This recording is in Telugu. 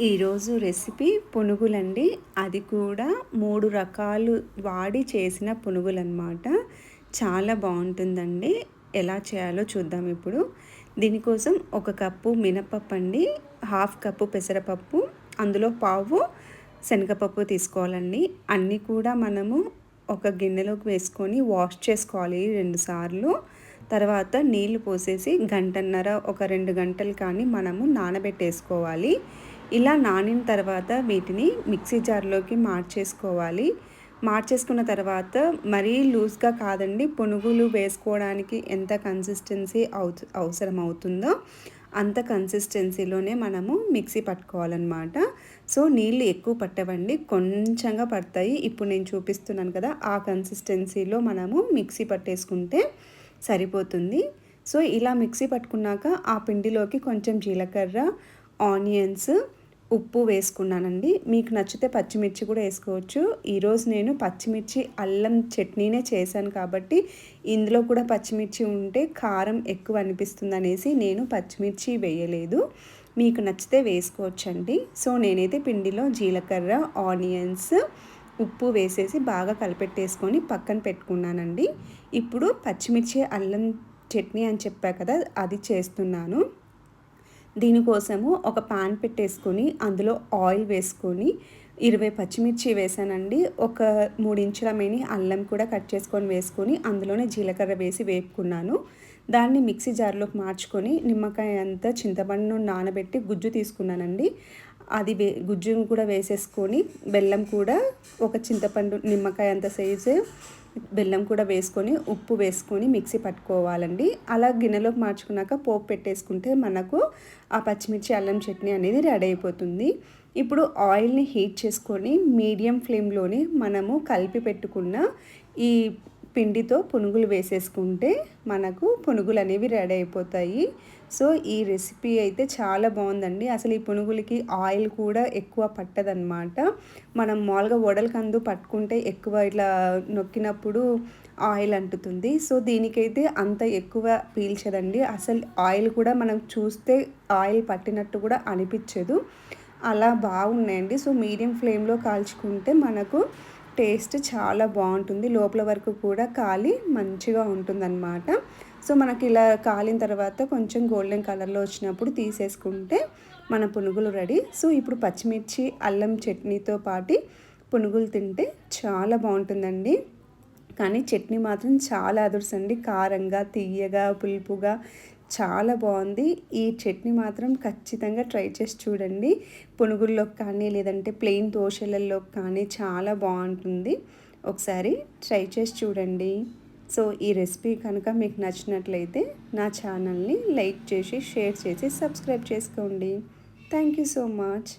ఈరోజు రెసిపీ పునుగులండి. అది కూడా మూడు రకాలు వాడి చేసిన పునుగులన్నమాట. చాలా బాగుంటుందండి. ఎలా చేయాలో చూద్దాం ఇప్పుడు. దీనికోసం ఒక కప్పు మినపప్పు అండి హాఫ్ కప్పు పెసరపప్పు అందులో పావు శనగపప్పు తీసుకోవాలండి. అన్నీ కూడా మనము ఒక గిన్నెలోకి వేసుకొని వాష్ చేసుకోవాలి రెండుసార్లు తర్వాత నీళ్ళు పోసేసి గంటన్నర ఒక రెండు గంటలు కానీ మనము నానబెట్టేసుకోవాలి. ఇలా నానిన తర్వాత వీటిని మిక్సీ జార్లోకి మార్చేసుకోవాలి. మార్చేసుకున్న తర్వాత మరీ లూజ్గా కాదండి పునుగులు వేసుకోవడానికి ఎంత కన్సిస్టెన్సీ అవసరం అవుతుందో అంత కన్సిస్టెన్సీలోనే మనము మిక్సీ పట్టుకోవాలన్నమాట. సో నీళ్ళు ఎక్కువ పట్టవండి. కొంచెంగా పడతాయి. ఇప్పుడు నేను చూపిస్తున్నాను కదా ఆ కన్సిస్టెన్సీలో మనము మిక్సీ పట్టేసుకుంటే సరిపోతుంది. సో ఇలా మిక్సీ పట్టుకున్నాక ఆ పిండిలోకి కొంచెం జీలకర్ర ఆనియన్స్ ఉప్పు వేసుకున్నానండి. మీకు నచ్చితే పచ్చిమిర్చి కూడా వేసుకోవచ్చు. ఈరోజు నేను పచ్చిమిర్చి అల్లం చట్నీనే చేశాను కాబట్టి ఇందులో కూడా పచ్చిమిర్చి ఉంటే కారం ఎక్కువ అనిపిస్తుంది అనేసి నేను పచ్చిమిర్చి వేయలేదు. మీకు నచ్చితే వేసుకోవచ్చండి. సో నేనైతే పిండిలో జీలకర్ర ఆనియన్స్ ఉప్పు వేసేసి బాగా కలిపెట్టేసుకొని పక్కన పెట్టుకున్నానండి. ఇప్పుడు పచ్చిమిర్చి అల్లం చట్నీ అని చెప్పా కదా అది చేస్తున్నాను. దీనికోసము ఒక పాన్ పెట్టేసుకొని అందులో ఆయిల్ వేసుకొని ఇరవై పచ్చిమిర్చి వేసానండి. ఒక మూడించుల మేని అల్లం కూడా కట్ చేసుకొని వేసుకొని అందులోనే జీలకర్ర వేసి వేపుకున్నాను. దాన్ని మిక్సీ జార్లోకి మార్చుకొని నిమ్మకాయ అంతా చింతపండును నానబెట్టి గుజ్జు తీసుకున్నానండి. అది వే గుజ్జును కూడా వేసేసుకొని బెల్లం కూడా ఒక చింతపండు నిమ్మకాయ అంత సైజు బెల్లం కూడా వేసుకొని ఉప్పు వేసుకొని మిక్సీ పట్టుకోవాలండి. అలా గిన్నెలోకి మార్చుకున్నాక పోపు పెట్టేసుకుంటే మనకు ఆ పచ్చిమిర్చి అల్లం చట్నీ అనేది రెడీ అయిపోతుంది. ఇప్పుడు ఆయిల్ని హీట్ చేసుకొని మీడియం ఫ్లేమ్లోనే మనము కలిపి పెట్టుకున్న ఈ పిండితో పునుగులు వేసేసుకుంటే మనకు పునుగులు అనేవి రెడీ అయిపోతాయి. సో ఈ రెసిపీ అయితే చాలా బాగుందండి. అసలు ఈ పునుగులకి ఆయిల్ కూడా ఎక్కువ పట్టదనమాట మనం మామూలుగా వడలకందు పట్టుకుంటే ఎక్కువ ఇట్లా నొక్కినప్పుడు ఆయిల్ అంటుతుంది. సో దీనికైతే అంత ఎక్కువ పీల్చదండి. అసలు ఆయిల్ కూడా మనం చూస్తే ఆయిల్ పట్టినట్టు కూడా అనిపించదు. అలా బాగున్నాయండి. సో మీడియం ఫ్లేమ్లో కాల్చుకుంటే మనకు టేస్ట్ చాలా బాగుంటుంది. లోపల వరకు కూడా కాలి మంచిగా ఉంటుందన్నమాట. సో మనకి ఇలా కాలిన తర్వాత కొంచెం గోల్డెన్ కలర్లో వచ్చినప్పుడు తీసేసుకుంటే మన పునుగులు రెడీ సో ఇప్పుడు పచ్చిమిర్చి అల్లం చట్నీతో పాటు పునుగులు తింటే చాలా బాగుంటుందండి. కానీ చట్నీ మాత్రం చాలా అదుర్సండి. కారంగా తీయగా పులుపుగా చాలా బాగుంది. ఈ చట్నీ మాత్రం ఖచ్చితంగా ట్రై చేసి చూడండి. పునుగుల్లో కానీ లేదంటే ప్లెయిన్ దోశలలో కానీ చాలా బాగుంటుంది. ఒకసారి ట్రై చేసి చూడండి. సో ఈ రెసిపీ కనుక మీకు నచ్చినట్లయితే నా ఛానల్ని లైక్ చేసి షేర్ చేసి సబ్స్క్రైబ్ చేసుకోండి. Thank you so much.